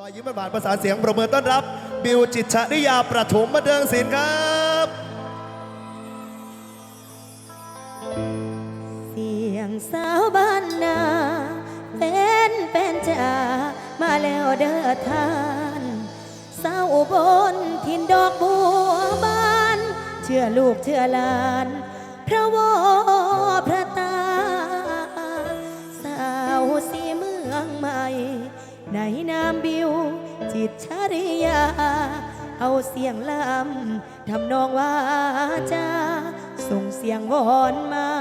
รอยยิ้มบานๆประสาเสียงประเมินต้อนรับ บิวจิตชนิยาประถมบันเทิงศิลป์ครับ เสียงสาวบ้านนาเป็นเป็นจ่ามาแล้วเด้อทานสาวอุบลทินดอกบัวบาน เชื่อลูกเชื่อหลาน พระวอพระตา สาวสีเมืองใหม่ ในนามบิว จิตชริยา เอาเสียงลำทำนองว่าจาส่งเสียงวอนมา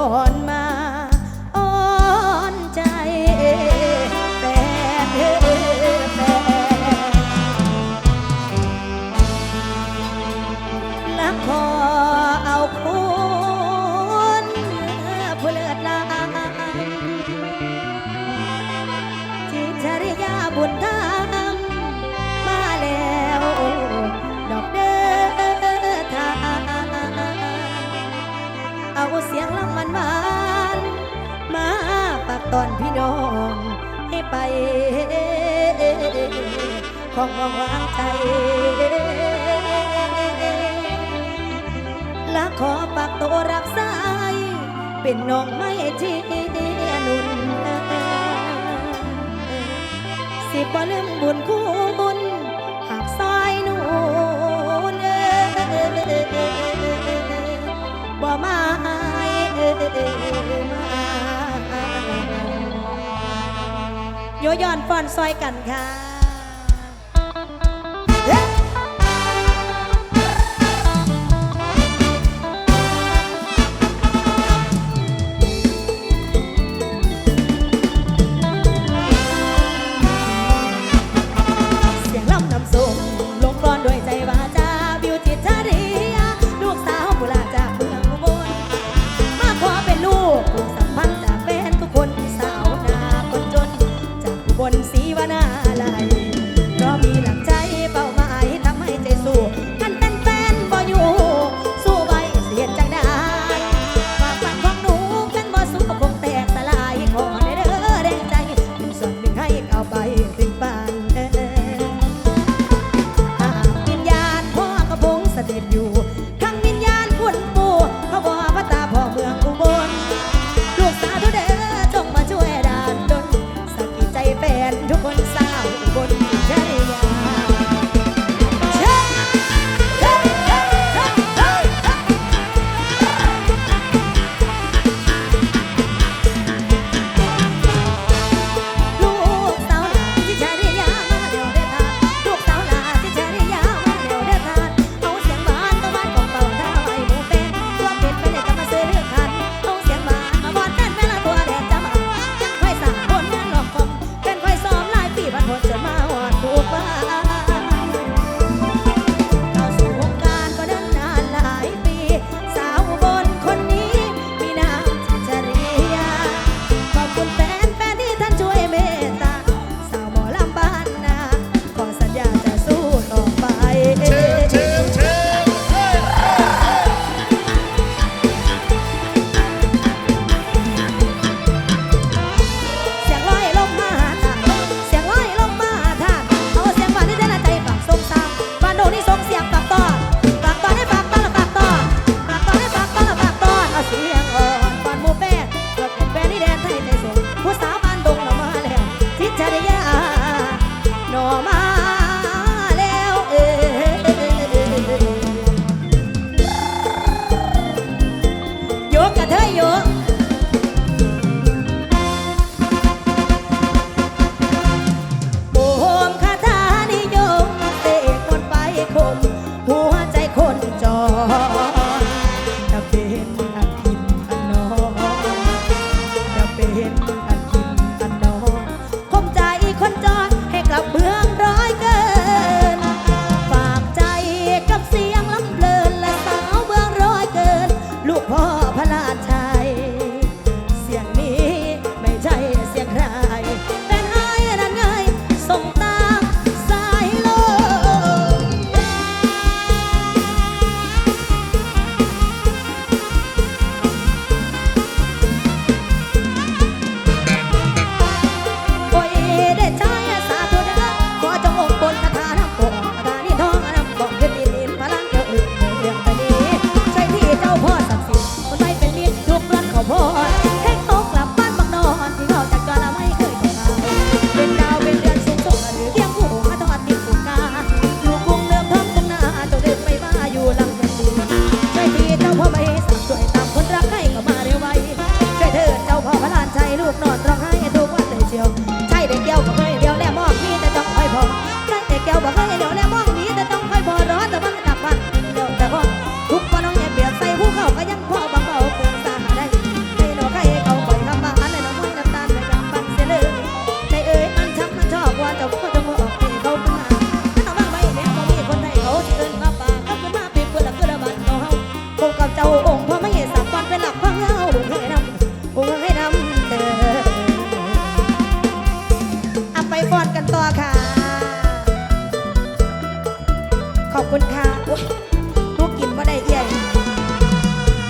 อนมา ของวางวางใจและขอปากตัวรับสาย เป็นน้องไม่ที่นุนสิบ่ลืมบุญคุณหากซอยนูนบ่มาขอ โยยอนป้อนซอยกันค่ะ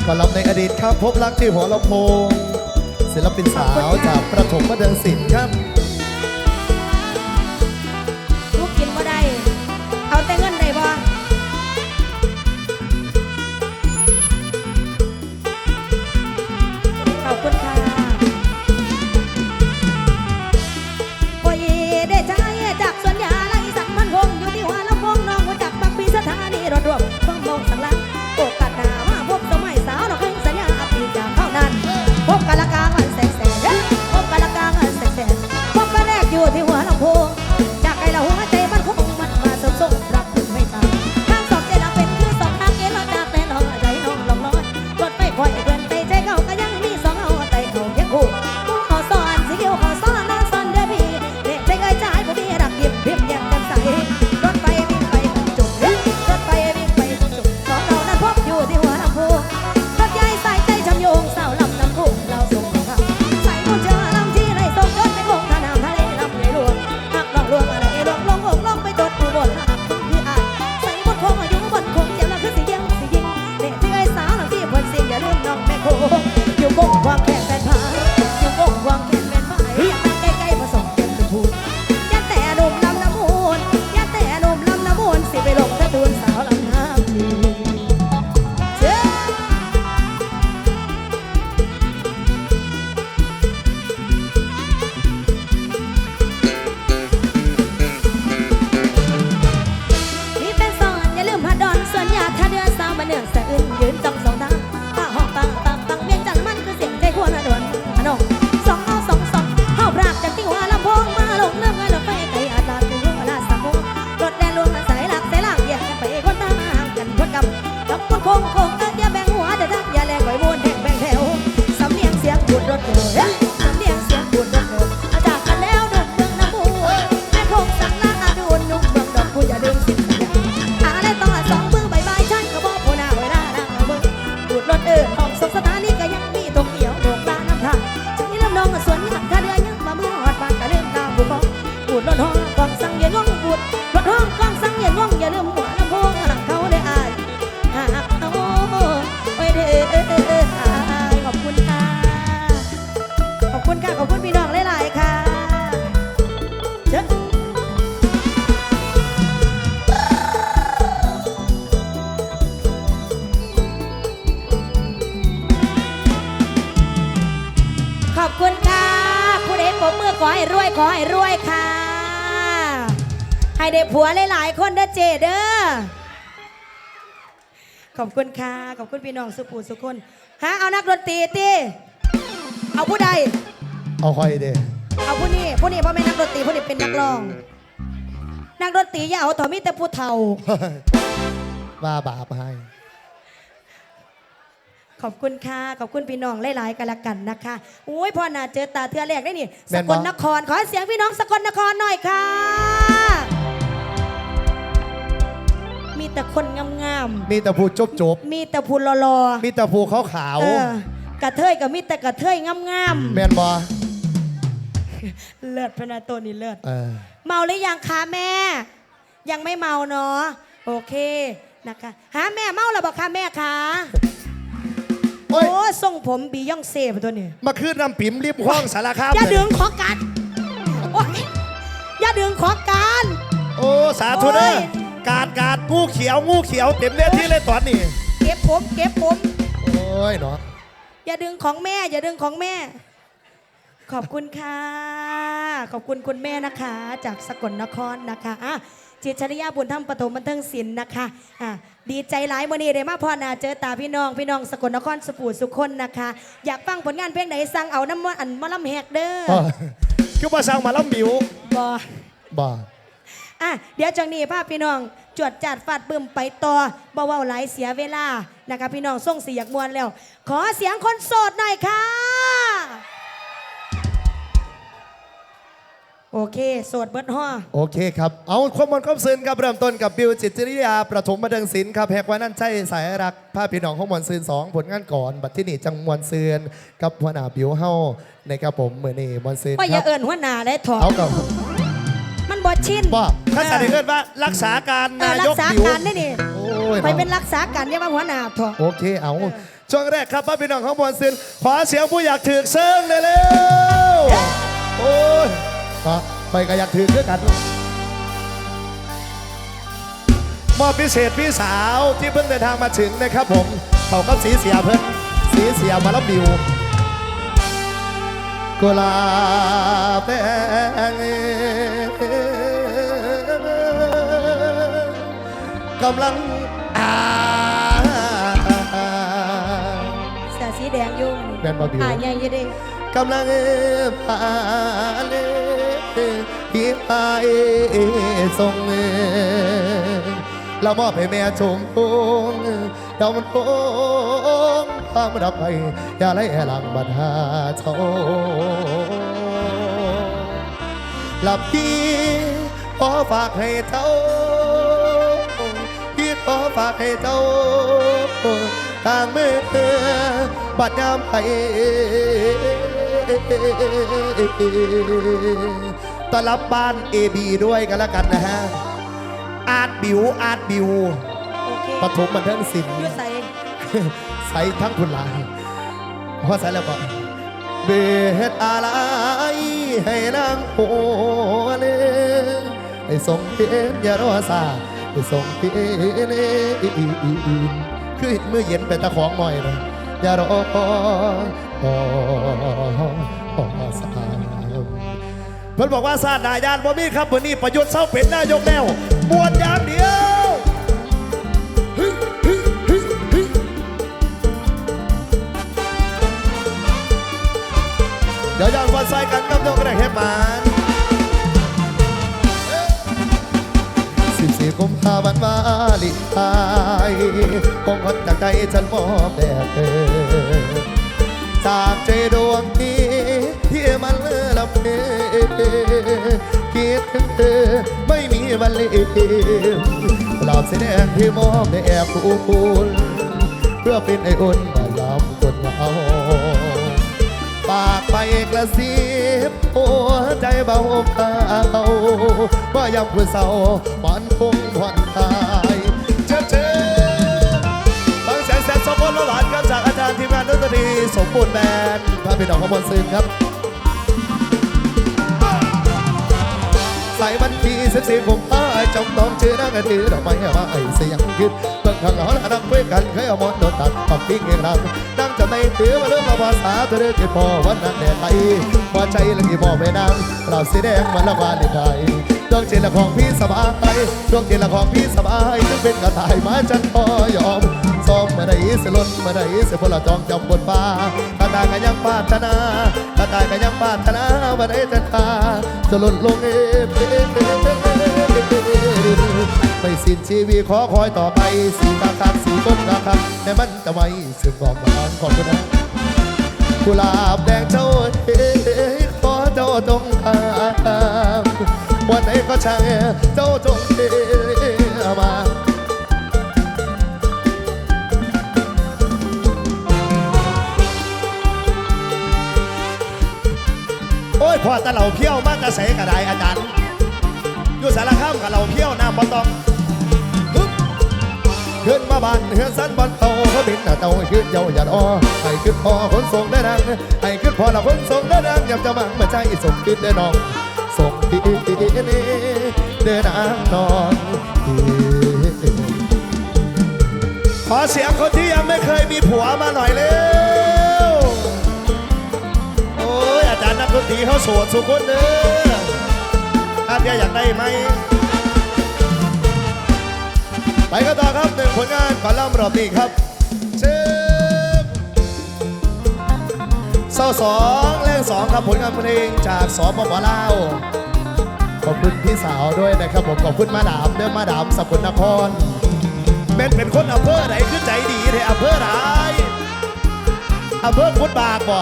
ก็ลำในอดีตครับพบรักที่หัวลำโพงศิลปินสาวจากประถมบัเดิตครับ ด้อเจเด้อขอบคุณค่ะ ขอบคุณพี่น้องสุปูสุคนฮะเอานักดนตรีตีเอาผู้ใด เอาคอยเด้เอาผู้นี้ผู้นี้เพราะไม่นนักดนตรีผู้นี้เป็นนักร้อง นักดนตรีอย่าเอาต่อมีแต่ผู้เฒ่า ว่าบาปให้ ขอบคุณค่ะ ขอบคุณพี่น้องหลายๆกันละกันนะคะอุ้ยพ่อน่าเจอตาเทือแรกได้นี่สกลนคร ขอเสียงพี่น้องสกลนครหน่อยค่ะ มีแต่คนงามมีแต่ผู้จบจบๆ มีแต่ผู้รอๆมีแต่ผู้ขาวขาวๆเออกระเทยกับมีแต่กระเทยงามๆแมนบอๆเลิศพนาตัวนี้เลิศ เออ เมาหรือยังคะแม่ ยังไม่เมาเนาะโอเคนะคะหาแม่เมาแล้วบอกคะแม่คะโอ้ยโอ้ทรงผมบีย่องเซ่ตัวนี้มาขึ้นน้ำปิ่มริมห้องสารคามอย่าเลยดึงขอกันโอ๊ยอย่าดึงขอกันโอ้สาธุเด้อโอ้ย การการงูเขียวงูเขียวเต็มเนื้อที่เลยตอนนี้ เก็บผมเก็บผม โอ้ยเนาะอย่าดึงของแม่ อย่าดึงของแม่ ขอบคุณค่ะ ขอบคุณคุณแม่นะคะ จากสกลนครนะคะอะจิตรชริยาบุญธรรมปฐมบันเทิงศิลป์นะคะอะดีใจหลายมื่อนี้ได้มาพ่อหนาเจอตาพี่น้อง พี่น้องสกลนครสปูสุคนนะคะ อยากฟังผลงานเพลงไหนสั่งเอาน้ำมันอันมะลำแหกเด้ออ้อคือมาสั่งมาล้ำบิวบอบ่ อะเดี๋ยวจังนี้ภาพพี่น้อง จวดจัดฟาดบึมไปต่อบ่เว้าหลายเสียเวลานะคะพี่น้องส่งเสียงมวนแล้ว ขอเสียงคนโสดหน่อยค่ะ โอเค โสดเบิดห่อโอเคครับ เอาความมันความซึ้นครับเริ่มต้นกับบิวจิตรจริยา ประถมบันเทิงศิลป์ครับแหกวันนั้นใช่สายรักภาพพี่น้องของมวลซืนสองผลงานก่อน บัดที่นี่จังมวลซืนกับหัวหน้าบิวเฮาในครับผมมือนี่มวลซืนว่าอคย่ารับเอิญหัวหน้าได้ถอด เอากับ มันบอชินบ่ถ้าสันนิษฐานว่ารักษาการเออนายรักกษาบิวการได้นี่โอ้ยไปเป็นรักษาการเนี่ยว่าหัวหน้าถอดโอเคเอาช่วงแรกครับพ่อพี่น้องของมวลซืนขอเสียงผู้อยากถือเซิงเลยเร็วโอ้ยก็ไปก็อยากถือด้วยกันมอบพิเศษพี่สาวที่เพิ่งเดินทางมาถึงนะครับผมเขากับสีเสียเพิ่นสีเสียมาแล้วบิว กุลาบแดงกำลังอาเสื้อสีแดงยุ่งแม่นบ่บิว อ่าใหญ่อยี่เด้กำลังพาเลที่ไปส่งแล้วมอบให้แม่ชมพงดาวมันโงพามรับไปอย่าไล่หลังบัดหาเจ้าหลับพี่ขอฝากให้เจ้าพี่ขอฝากให้เจ้าทางเมื่อบัดยามไปต้อนรับบ้าน AB ด้วยกันแล้วกันนะฮะ อาร์ตบิวอาร์ตบิวปฐมบันเทิงศิลป์ ใสทั้งคุณลายพอใสแล้วก็เบ็ดอะไรให้นางโหเลให้ส่งเพลงอย่ารอซาให้ส่งเพลงคือเห็นมือเย็นเป็นตะของหน่อยนะอย่ารอพออสามเพิ่นบอกว่าศาสตร์นายานบ่มีครับวันนี้ประยุทธ์เศร้าเป็นนายกแล้วบวชย่า ดียวเดี๋ยวยอนวันใส่กันกับยกแรกเฮปมันสิบสี่กุมภาพันธ์มาลิทายคงคนจากใจฉันมอบแด่เธอจากใจดวงนี้ที่มันเลือลับเพคิดถึงเธอไม่มีวันลืมหลอบสีแดงที่มอบในแอบอุ่นเพื่อเป็นไออุ่นมายามคนเหงาากไปกระซิบหัวใจเบาเบาว่ายามผู้เศร้ามันคงผ่อนตายเจอเจอฟังเสียงแสนสมบูรณ์ละหวานครับจากอาจารย์ทีมงานดนตรีสมบูรณ์แบนด์พาพี่น้องขบวนซึนครับ สสายวันที่สิบสี่ผมพาจำต้องชื่อนักถือดอกไม้ว่าไอ้เสียงคิดเบิ่งข้างหลังแล้วนักคุยกันเคยเอาหมอนโดนตัดปักปิ้งเองรังนั่งจำในถือมาเรื่องมาภาษาตัวเรื่องที่พอวันนั้นแดดไทยว่าใจละกี่บอกไปนางเราสีแดงมันละวานในไทยดวงจิตละของพี่สบายดวงจิตละของพี่สบายถึงเป็นกระต่ายมาจันพอยอม ซ้อมมาได้สิล้นมาได้สิพลจองจำบนฟ้ากระต่ายก็ยังปาถนากระต่ายก็ยังปาถนามาได้จันทาจะหล่นลงเอฟไม่สิ้นชีวิตขอคอยต่อไปสีตาคักสีก้มนะครับแต่มันจะไม่สึกบอกบานขอบคุณนะกุหลาบแดงเจ้าเอ๋ขอเจ้าจงทำวันไหนก็ช่างเจ้าจงเอ๋ อ้ยพอตะเหล่าเพี้ยวมาตะเสกระไดอาจารย์อยู่สารคามกับเหล่าเพี้ยวน้ำบ่ต้องฮึบขึ้นมาบ้านเฮือนสันบอลโตเขาบินหน้าเตาขึ้นเยาหยัดอ้อให้ขึ้นพอคนส่งได้ดังให้ขึ้นพอละคนส่งได้ดังอยากจะมังมาใจส่งบินได้น้องส่งบินนี่เดินนางนอนขอเสียงคนที่ยังไม่เคยมีผัวมาหน่อยเร็ว ดนตรีเขาโสดสุคนเด้อถ้าเพียอยากได้ไหม ไปกันต่อครับหนึ่งผลงานขอล่ำรอบนี้ครับเชิญเศร้าสองแรงสองครับผลงานเพลงจากสปปลาวขอบคุณพี่สาวด้วยนะครับผมขอบคุณมาดามเด้อมาดามสกุลนครเป็นเป็นคนอำเภอไหนคือใจดีเทอำเภอไหนอำเภอกุดบากบ่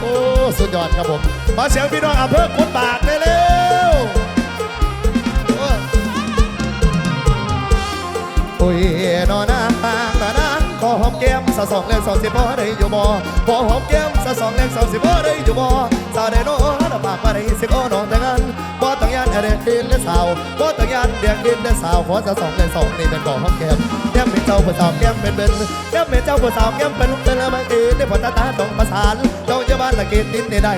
โอ้ สุดยอดครับผม ขอเสียงพี่น้องอำเภอกุดบากได้เร็วโอ้ยนอนางนอนางขอหอมแก้มสะสองแรงสองสิบบ่ได้อยู่บ่ขอหอมแก้มสะสองแรงสองสิบบ่ได้อยู่บ่สาวได้โน้นปากมาได้สิบโอ้น้องแต่งงานบ่ต้องยานอะไรดินและสาวบ่ งยานเดียงดินและสาวขอสะสองแรงสองนี่เป็นขอหอมแก้มแก้มเป็นเจ้าผู้สาวแก้มเป็นเบนแก้มเป็นเจ้าผู้สาวแก้มเป็นลูกเป็นละมังเอ๋ได้พอตาตาต้องประสานต้องอย่าบ้านละเกตินในใด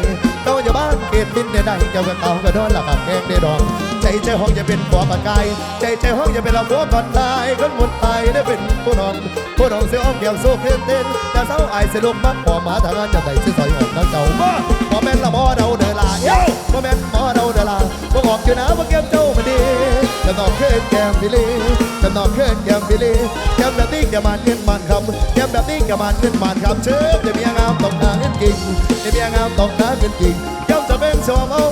ต้องอย่าบ้านเกตินในใดเจ้าก็เอากระโดนละกับแกงได้ดอกใจใจห้องจะเป็นหัวปากกายใจใจห้องจะเป็นละหัวก่อนตายคนหมดตายได้เป็นผู้น้อนผู้น้อนเสียอ้อมเกี่ยวสู้เพื่อนเต้นจะเศร้าอายเสียลมมักพอหมาทางานจะใส่ชื่อสอยออกนักเจ้าบ่แม่นละหมอเดาเดอลาเย้บ่แม่นหมอเดาเดอลา บอกอยู่นะบ่เก็บเจ้ามาดีจะนอนเคลื่อนแก้มพิลีจะนอนเคลื่อนแก้มพิลีแก้มแบบนี้แกมันเงินมันคำแก้มแบบนี้แกมันเงินมันคำเชิญจะมีงามตกหน้าเงินกิ่งจะมีงามตกหน้าเงินกิ่งแก้มจะเป็นชมเอา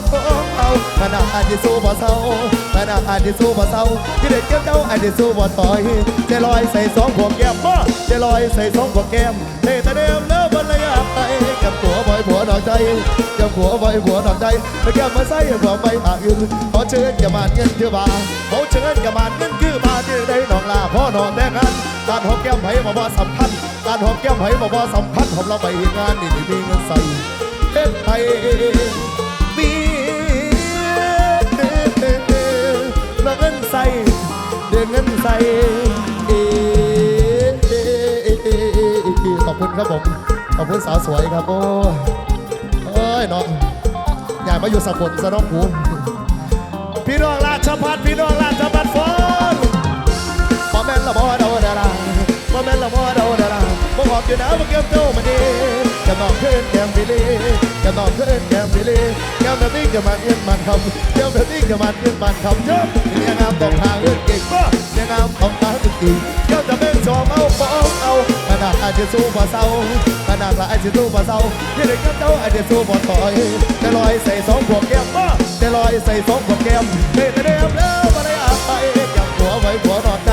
เอาขนาดอาจจะสู้บ่เศร้าขนาดอาจจะสู้บ่เศร้าที่เด็กแก้มเจ้าอาจจะสู้บ่ต่อยจะลอยใส่สองพวกแก้มจะลอยใส่สองพวกแก้มเตะตะเดิมแล้วบรรยาไปกับหัวบ่อยผัวดอกใจกับหัวบ่อยผัวดอกใจแล้วแก้มมาใส่หัวไปหาอื่นขอเชิญอย่ามาเงินคือบาเขาเชิญอย่ามาเงินคือบาที่ได้น้องลาพ่อนอนแต่งงานการหอมแก้มไผ่บ่บ่สำคัญการหอมแก้มไผ่บ่บ่สำคัญผมเราไปงานนี่มีเงินใส่เฮ็ดไทยมีเงินใส่เดือนเงินใส่ขอบคุณครับผม ขอบคุณสาวสวยครับโอ้ยเอ้ยน้องอยากมาอยู่สกลซะน้องกูพี่น้องราชพัฒพี่น้องราชพัฒฟอนบ่แม่นละบ่เดาดาราบ่แม่นละบ่เดาดาราบ่หอบอยู่นะบ่เก็บเจ้ามาดีจะนอนขึ้นแก้มพิลีจะนอนขึ้นแก้มพิลีแก้มแบบนี้จะมันเงินมันคำแก้มแบบนี้จะมันเงินมันคำเจ้าเนี่ยงามต้องทางเงินเก่งบ่ เนี่ยงามต้องอาอื่นเก่งแก้มจะเป็นชอมเอาฟ้องเอาขนาดอาจจะสู้บ่เศร้าขนาดละอาจจะสู้บ่เศร้าที่เด็กกับเจ้าอาจจะสู้บ่ถอยจะลอยใส่สองพวแก้มบ่จะลอยใส่สองพวแก้มเฮ้ยแต่เดิมแล้วมาได้อาไปจับหัวไว้หัวนอนใจ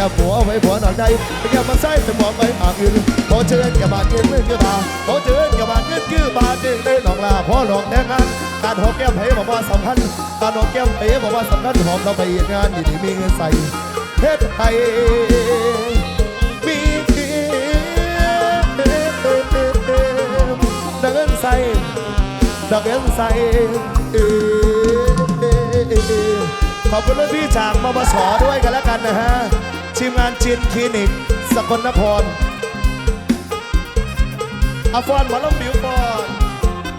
จับหัวไว้หัวนอนใจไปแกมาใส่สมองไปหากอื่นขอเชิญกับบาดเงินเมื่อคือบาขอเชิญกับบาดเงินคือบาจึงได้หลองลาพ่อหลอกแน่งานการหอมแก้มเพบอกว่าสำคัญการหอมแก้มเพบอกว่าสำคัญหอมเราไปงานดีๆมีเงินใส่เฮ็ดไทยมีดังเงินใส่ดังเงินใส่ขอบคุณพี่จากมบสด้วยกันแล้วกันนะฮะ ทีมงานจินคลินิก สกลนครอาฟอนหมาลงบิวฟอน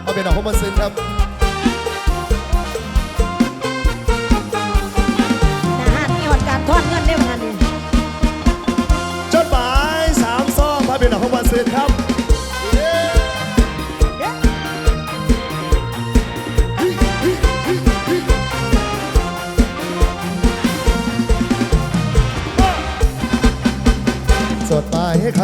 เอาเป็นอกของมันซินครับ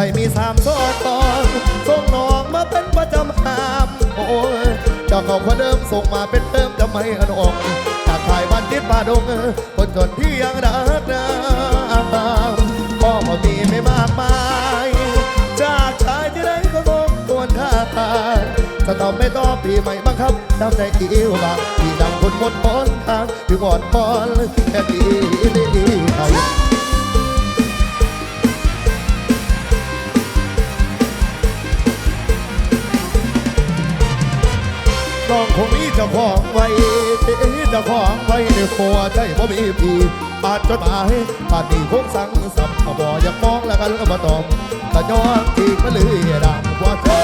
ข่มีสามโซตอนส่งน้องมาเป็นประจำหามโอ้ยเอกเขางคนเดิมส่งมาเป็นเติมจะไม่อันองจากถ่ายบ้านติดป่าดงคนจนที่ยังรักนะก็พอมีไม่มากมาย จากชายที่ไร้ก็งงควรท่าทายจะต้องไม่ต้องปีใหม่บังคับทำใจอิ่วบางที่นำคนหมดหนทางถึงอ่อนบอลแค่ดีดีดีไทย น้องคงมีเจ้าของไว้เจ้าของไว้ในหัวใจบ่มีพีอานจดหมายผ่านนี่คงสั่งสับก็บ่อยากมองแล้วกันก็มาตอมแต่ย้อนทีกมาเลยดังกว่าเธอ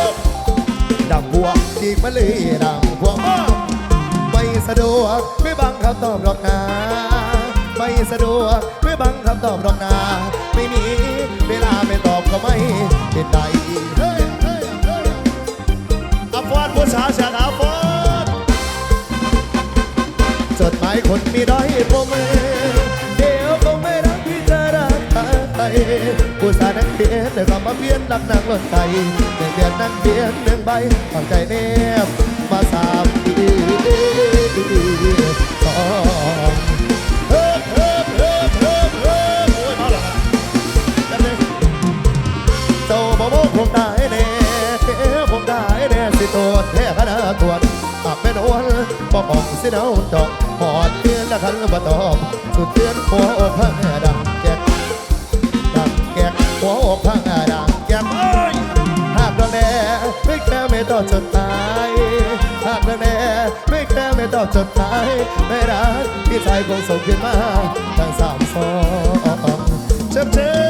ดังบัวทีกมาเลยดังกว่าไม่สะดวกไม่บังคำตอบหรอกนะไม่สะดวกไม่บังคำตอบหรอกนะไม่มีเวลาไม่ตอบก็ไม่เป็นไรเฮ้ยเฮ้ยเฮ้ยอาฟอนผู้สาวเสียอาฟอนายคนมีด้อยผมเองเดี๋ยวคงไม่รักที่จะรักใครผู้สาวนั้นเปลี่ยนแต่ก็มาเปลี่ยนรักนางหล่นใจหนึ่งเดือนนั้นเปลี่ยนหนึ่งใบฝังใจแนบมาสามปีสองเฮ้ยเฮ้ยเฮ้ยเฮ้ยเฮ้ยโอ้ยมาแล้วจัดเลยเจ้าบ่บอกผมได้แน่ผมได้แน่สิตัวแท้ขนาดตัวปากเป็นอวนบ่บอกสิเนาจอก อดเตือนละคันบ่ตอบสุดเตือนหัวอกพังดังแก๊ดังแก๊หัวอกพังดังแก๊หากเราแน่ไม่แค่ไม่ต้องจดตายหากเราแน่ไม่แค่ไม่ต้องจดตายไม่รักที่ใายคงส่งขึ้นมาทั้งสามสองเจ็บเจ็บ